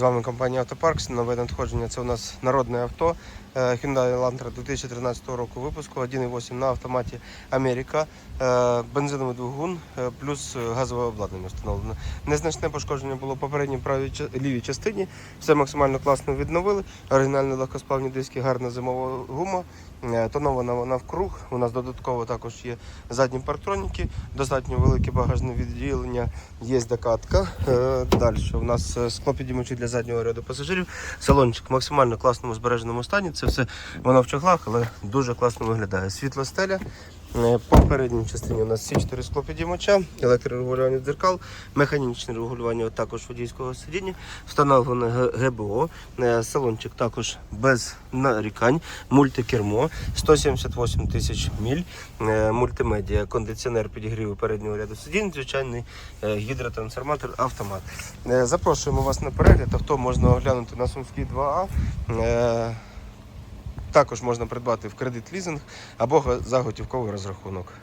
З вами компанія Автопаркс. Нове надходження це у нас народне авто е, Hyundai Elantra 2013 року випуску 1.8 на автоматі Америка, е, бензиновий двигун е, плюс газове обладнання встановлено. Незначне пошкодження було попередній правій лівій частині. Все максимально класно відновили. Оригінальні легкосплавні диски, гарна зимова гума. Тонована вона вкруг. У нас додатково також є задні партроніки, достатньо велике багажне відділення, є докатка. Далі у нас е, склопідіймачі для заднього ряду пасажирів. Салончик в максимально класному збереженому стані. Це все воно в чохлах, але дуже класно виглядає. Світло стеля. Е, По передній частині у нас всі чотири склопідіймача, електрорегулювання дзеркал, механічне регулювання також водійського сидіння, встановлене ГБО, Е, салончик також без нарікань, мультикермо, 178 тисяч міль, е, мультимедіа, кондиціонер підігріву переднього ряду сидінь, звичайний гідротрансформатор, автомат. Запрошуємо вас на перегляд, авто можна оглянути на Сумській 2А. Також можна придбати в кредит лізинг або за готівковий розрахунок.